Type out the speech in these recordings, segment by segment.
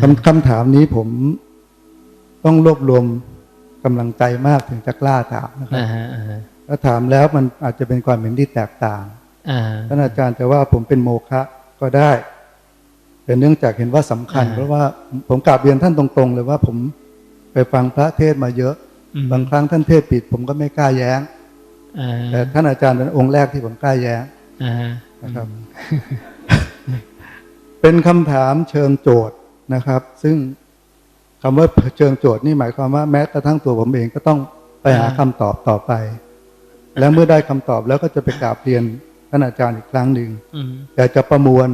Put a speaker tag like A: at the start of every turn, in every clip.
A: คำคำถามนี้ผมต้องรวบรวมกำลังใจมากถึงจะกล้าถามนะครับ
B: อ่าฮะอ่าฮะ
A: ถ้าถามแล้วมันอาจจะเป็นความเห็นที่แตกต่าง
B: อ่า
A: ท่านอาจารย์แต่ว่าผมเป็นโมฆะก็ได้ แต่เนื่องจากเห็นว่าสำคัญ เพราะว่าผมกราบเรียนท่านตรงๆ เลยว่าผมไปฟังพระเทศน์มาเยอะ
B: อืม
A: บางครั้งท่านเทศน์ผิด ผมก็ไม่กล้าแย้ง
B: อ่า
A: แต่ท่านอาจารย์เป็นองค์แรกที่ผมกล้าแย้ง
B: อ่าฮะ
A: นะครับ เป็นคำถามเชิงโจทย์ นะครับ ซึ่งคำว่าเชิงโจทย์นี่หมายความว่าแม้กระทั่งตัวผมเองก็ต้องไปหาคำตอบต่อไป แล้วเมื่อได้คำตอบแล้วก็จะไปกราบเรียนท่านอาจารย์อีกครั้งหนึ่ง
B: อืม
A: อยากจะประมวล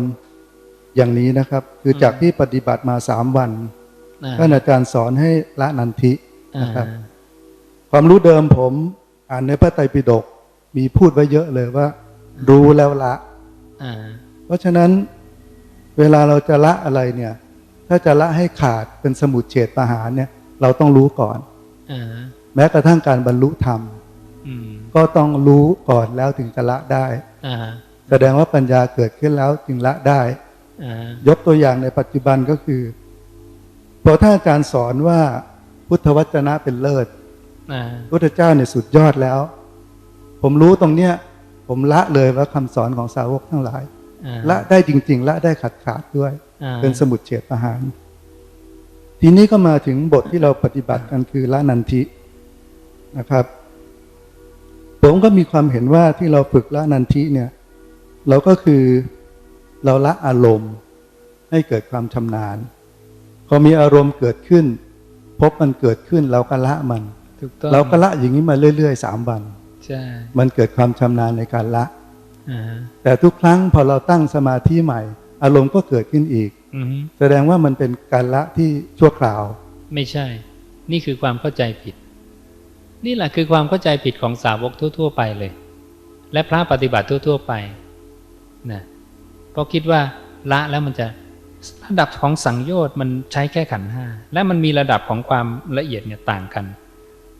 A: อย่างนี้นะครับ คือจากที่ปฏิบัติมาสามวัน
B: อ่า
A: ท่านอาจารย์สอนให้ละนันทิ
B: อ่า
A: นะครับความรู้เดิมผมอ่านในพระไตรปิฎกมีพูดไว้เยอะเลยว่า รู้แล้วละ
B: อ่า
A: เพราะฉะนั้นเวลาเราจะละอะไรเนี่ย ถ้าจะละให้ขาดเป็นสมุดเฉดประหารเนี่ย เราต้องรู้ก่อน
B: อ่า
A: แม้กระทั่งการบรรลุธรรม
B: อืม
A: ก็ต้องรู้ก่อนแล้วถึงจะละได้
B: อ่า
A: แสดงว่าปัญญาเกิดขึ้นแล้วจึงละได้
B: อ่าย
A: กตัวอย่างในปัจจุบันก็คือพอท่านอาจารย์สอนว่าพุทธวจนะเป็นเลิศ
B: อ่า
A: พุทธเจ้าเนี่ยสุดยอดแล้ว ผมรู้ตรงเนี้ย ผมละเลยว่าคำสอนของสาวกทั้งหลาย
B: อ่า
A: ละได้จริง ๆ ละได้ขาดขาดๆด้วย
B: อ่า
A: เป็นสมุดเฉดประหาร ทีนี้ก็มาถึงบทที่เราปฏิบัติกันคือละนันทินะครับ ผมก็มีความเห็นว่าที่เราฝึกละนันทิเนี่ย เราก็คือเราละอารมณ์ให้เกิดความชำนาญ พอมีอารมณ์เกิดขึ้น พบมันเกิดขึ้นเราก็ละมัน
B: ถูกต้อง
A: เราก็ละอย่างนี้มาเรื่อยๆสามวัน
B: ใช่
A: มันเกิดความชำนาญในการละ
B: อ่า
A: แต่ทุกครั้งพอเราตั้งสมาธิใหม่ อารมณ์ก็เกิดขึ้นอีก
B: อืม
A: แสดงว่ามันเป็นการละที่ชั่วคราว
B: ไม่ใช่ นี่คือความเข้าใจผิด นี่แหละคือความเข้าใจผิดของสาวกทั่ว ๆ ไปเลย และพระปฏิบัติทั่ว ๆ ไปนะเพราะคิดว่าละแล้วมันจะระดับของสังโยชน์มันใช้แค่ขันธ์ห้าและมันมีระดับของความละเอียดเนี่ยต่างกัน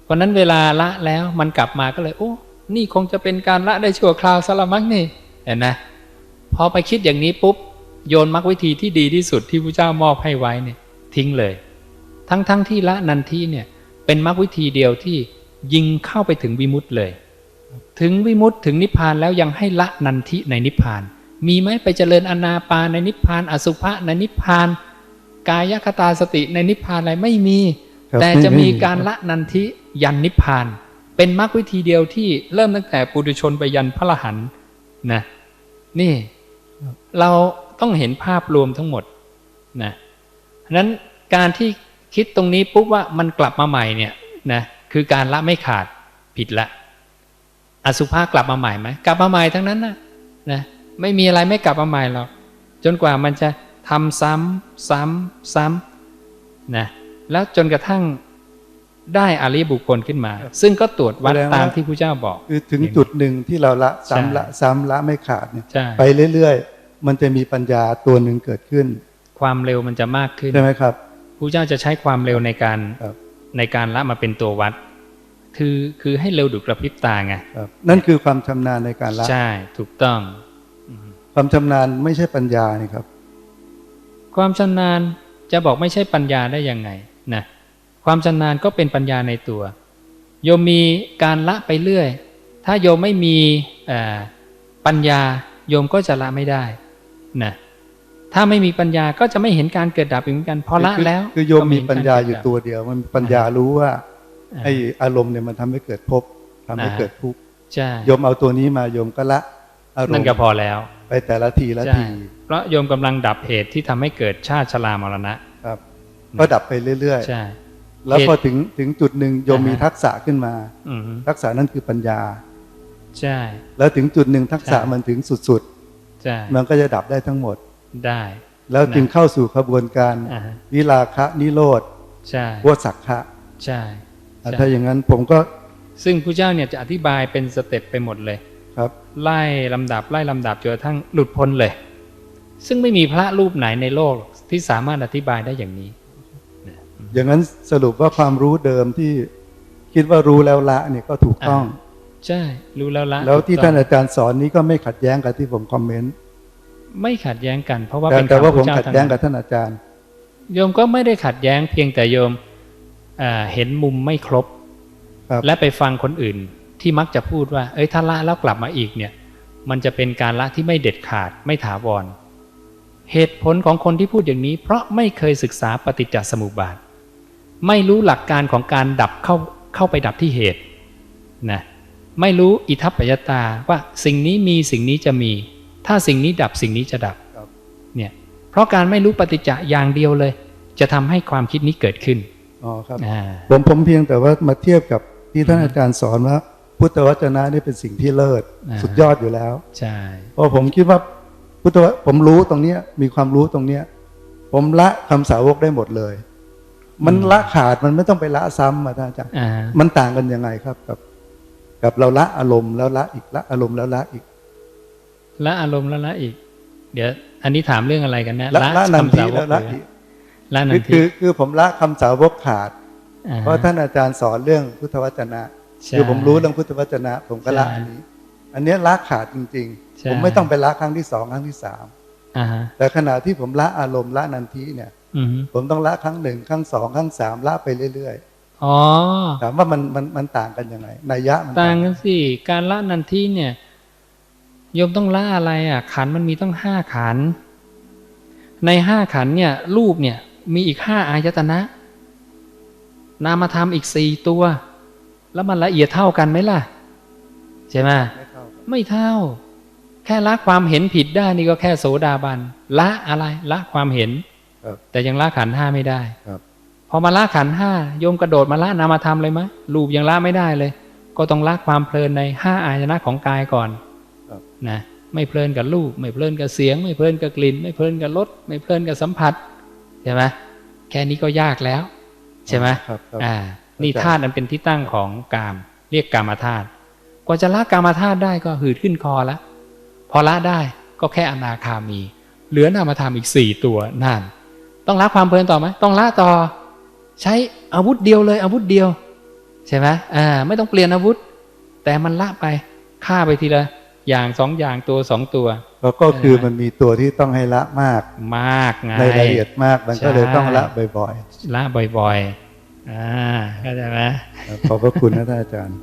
B: เพราะนั้นเวลาละแล้วมันกลับมาก็เลย โอ้ นี่คงจะเป็นการละได้ชั่วคราวสละมั้งนี่เห็นนะพอไปคิดอย่างนี้ปุ๊บ โยนมรรควิธีที่ดีที่สุดที่พระเจ้ามอบให้ไว้เนี่ยทิ้งเลย ทั้งๆทที่ละนันทีเนี่ยเป็นมรรควิธีเดียวที่ยิงเข้าไปถึงวิมุตติเลย ถึงวิมุตติถึงนิพพานแล้วยังให้ละนันทิในนิพพาน มีไหมไปเจริญอนาปานในนิพพาน อสุภะในนิพพาน กายคตาสติในนิพพานอะไรไม่มี
A: ครับ
B: แต่จะ
A: ไม่
B: มี
A: ไม่มี
B: การละนันทิยันนิพพาน เป็นมรรควิธีเดียวที่เริ่มตั้งแต่ปุถุชนไปยันพระอรหันต์นะนี่เรา ต้องเห็นภาพรวมทั้งหมดนะฉะนั้นการที่คิดตรงนี้ปุ๊บว่ามันกลับมาใหม่เนี่ยนะคือการละไม่ขาดผิดละ อสุภะกลับมาใหม่ไหมกลับมาใหม่ทั้งนั้นนะนะไม่มีอะไรไม่กลับมาใหม่หรอกจนกว่ามันจะทำซ้ำซ้ำซ้ำนะแล้วจนกระทั่งได้อริยบุคคลขึ้นมา ซึ่งก็ตรวจวัด
A: แสดงว่า
B: ตามที่พระเจ้าบอก
A: คือถึงจุดหนึ่งที่เราละซ้ำ
B: ใช่
A: ละซ้ำละไม่ขาดเนี่ย
B: ใช่
A: ไปเรื่อยๆ มันจะมีปัญญาตัวหนึ่งเกิดขึ้น
B: ความเร็วมันจะมากขึ้น
A: ใช่ไหมครับ
B: พระเจ้าจะใช้ความเร็วในการ
A: ครับ
B: ในการละมาเป็นตัววัด คือคือให้เร็วดุจกระพริบตาไง
A: ครับนั่นคือความชำนาญในการละ
B: ใช่ถูกต้องอืม
A: ความชำนาญไม่ใช่ปัญญานี่ครับ
B: ความชำนาญจะบอกไม่ใช่ปัญญาได้ยังไงนะความชำนาญก็เป็นปัญญาในตัว โยมมีการละไปเรื่อย ถ้าโยมไม่มีเอ่อปัญญาโยมก็จะละไม่ได้ นะถ้าไม่มีปัญญาก็จะไม่เห็นการเกิดดับอีกเหมือนกันพอละ
A: คือ
B: แล้ว
A: คือโยม
B: ก็ไมีเห็น
A: ปัญญาอยู่
B: กรเกิดดับ
A: ตัวเดียว มันปัญญารู้ว่า
B: อ่า
A: ไอ้อารมณ์เนี่ยมันทำให้เกิดภพทำให้
B: อ่า
A: เกิดทุกข์
B: ใช่
A: โยมเอาตัวนี้มาโยมก็ละอารม
B: นั่น
A: ณ์
B: ก็พอแล้ว
A: ไปแต่ละทีละ
B: ใช่
A: ที
B: เพราะโยมกำลังดับเหตุที่ทำให้เกิดชาติชรามรณะ
A: ครับก็ดับไปเรื่อย
B: ใช่
A: ๆแล้วพอถึงถึงจุดหนึ่งโยม
B: อ่าฮะ
A: มีทักษะขึ้นมา
B: อืม
A: ทักษะนั่นคือปัญญา
B: ใช่
A: แล้วถึงจุดหนึ่งทักษะ
B: ใช่
A: มันถึงสุด
B: ใช่
A: ๆ มันก็จะดับได้ทั้งหมด
B: ได้
A: แล้วจึงเข้าสู่ขบวนการ
B: อ่าฮะ
A: วิราคะนิโรธ
B: ใช่
A: วัสักขะ
B: ใช่
A: อะ
B: ใช่
A: ถ้าอย่างนั้นผมก็
B: ซึ่งพระเจ้าเนี่ยจะอธิบายเป็นสเต็ปไปหมดเลย
A: ครับ
B: ไล่ลำดับไล่ลำดับจนกระทั่งหลุดพ้นเลย ซึ่งไม่มีพระรูปไหนในโลกหรอกที่สามารถอธิบายได้อย่างนี้
A: อย่างนั้นสรุปว่าความรู้เดิมที่คิดว่ารู้แล้วละเนี่ยก็ถูกต้อง
B: ใช่ รู้แล้วละ
A: แล้วที่
B: ถูกต้
A: ท่า
B: อนง
A: อาจารย์สอนนี้ก็ไม่ขัดแย้งกับที่ผมคอมเมนต์
B: ไม่ขัดแย้งกัน เพราะว่า
A: แต่
B: เป็น
A: แต่ว่า
B: คำ
A: ผม
B: พระเจ้
A: ขัดแย้งกับ
B: ทั้นั้น
A: ท่านอาจารย์
B: โยมก็ไม่ได้ขัดแย้งเพียงแต่โยมเอ่อเห็นมุมไม่ครบ
A: ครับ
B: และไปฟังคนอื่นที่มักจะพูดว่า เอ้ยถ้าละแล้วกลับมาอีกเนี่ย มันจะเป็นการละที่ไม่เด็ดขาดไม่ถาวร เหตุผลของคนที่พูดอย่างนี้ เพราะไม่เคยศึกษาปฏิจจสมุปบาท ไม่รู้หลักการของการดับเข้าเข้าไปดับที่เหตุนะ ไม่รู้อิทัปปยตาว่าสิ่งนี้มีสิ่งนี้จะมี ถ้าสิ่งนี้ดับสิ่งนี้จะดับ
A: ครับ
B: เนี่ยเพราะการไม่รู้ปฏิจจะอย่างเดียวเลย จะทำให้ความคิดนี้เกิดขึ้น
A: อ๋อครับ
B: อ่า
A: ผมผมเพียงแต่ว่ามาเทียบกับที่ท่านอาจารย์สอนว่าพุทธวจนะนี่เป็นสิ่งที่เลิศ
B: อ่า
A: สุดยอดอยู่แล้ว
B: ใช่
A: เพราะผมคิดว่าพุทธวผมรู้ตรงเนี้ยมีความรู้ตรงเนี้ย ผมละคำสาวกได้หมดเลย มันละขาดมันไม่ต้องไปละซ้ำมาท่านอาจารย์
B: อ่า
A: มันต่างกันยังไงครับกับ กับเราละอารมณ์แล้วละอีกละอารมณ์แล้วละอีก
B: ละอารมณ์แล้วละอีก เดี๋ยว อันนี้ถามเรื่องอะไรกันนะ
A: ละละนันที
B: คำสาวก
A: แล้วละ
B: หรือ
A: อีก
B: ละนั
A: คือน
B: ที
A: คือคือผมละคำสาวกขาด
B: อ่
A: เพราะท่านอาจารย์สอนเรื่องพุทธวจนะ
B: ใช่
A: คือผมรู้เรื่องพุทธวจนะ ผมก็ละ
B: ใช่
A: อันนี้ อันเนี้ยละขาดจริง
B: ใช่
A: ๆผมไม่ต้องไปละครั้งที่สองครั้งที่สาม
B: อ่าฮะ
A: แต่ขณะที่ผมละอารมณ์ละนันทีเนี่ย
B: อืม
A: ผมต้องละครั้งหนึ่งครั้งสองครั้งสามละไปเรื่อย
B: อ๋อ
A: ๆถามว่ามันมันมันต่างกันยังไงนัยยะมัน
B: ต่างกันสิการละนันทีเนี่ยโยมต้องละอะไรอะ ขันธ์มันมีต้องห้าขันธ์ในห้าขันธ์เนี่ย รูปเนี่ยมีอีกห้าอายตนะ นามธรรมอีกสี่ตัว แล้วมันละเอียดเท่ากันไหมล่ะ ใช่ไหม
A: ไม่เท่ากัน
B: ไม่เท่าแค่ละความเห็นผิดได้นี่ก็แค่โสดาบันละอะไรละความเห็น
A: ครับ
B: แต่ยังละขันธ์ห้าไม่ได้
A: ครับ
B: พ อมาละขันธ์ห้าโยมกระโดดมาละนามธรรมเลยไหมรูปยังละไม่ได้เลย ก็ต้องละความเพลินในห้าอายตนะของกายก่อน
A: ครับ
B: นะไม่เพลินกับรูป ไม่เพลินกับเสียง ไม่เพลินกับกลิ่น ไม่เพลินกับรสไม่เพลินกับสัมผัสใช่ไหมแค่นี้ก็ยากแล้ว ใช่ไหม
A: ครับครับ
B: อ่า นี่
A: เข้าใจ
B: ธาตุนั้นเป็นที่ตั้งของกาม เรียกกามธาตุกว่าจะละกามธาตุได้ก็หืดขึ้นคอแล้วพอละได้ก็แค่อนาคามี เหลือนามธรรมอีกสี่ตัวนั่นต้องละความเพลินต่อไหมต้องละต่อ ใช้อาวุธเดียวเลยอาวุธเดียว ใช่ไหมอ่าไม่ต้องเปลี่ยนอาวุธ แต่มันละไปฆ่าไปทีละอย่างสองอย่างตัวสองตัว
A: แล้วก็คือมันมีตัวที่ต้องให้ละมาก
B: มากไง
A: ในรายละเอียดมากมันก็เลย
B: ใช่
A: ต้องละบ่อย
B: ละบ่อยๆอ่าเข้าใจไหม
A: ๆครับขอบพระคุณนะท่านอาจารย์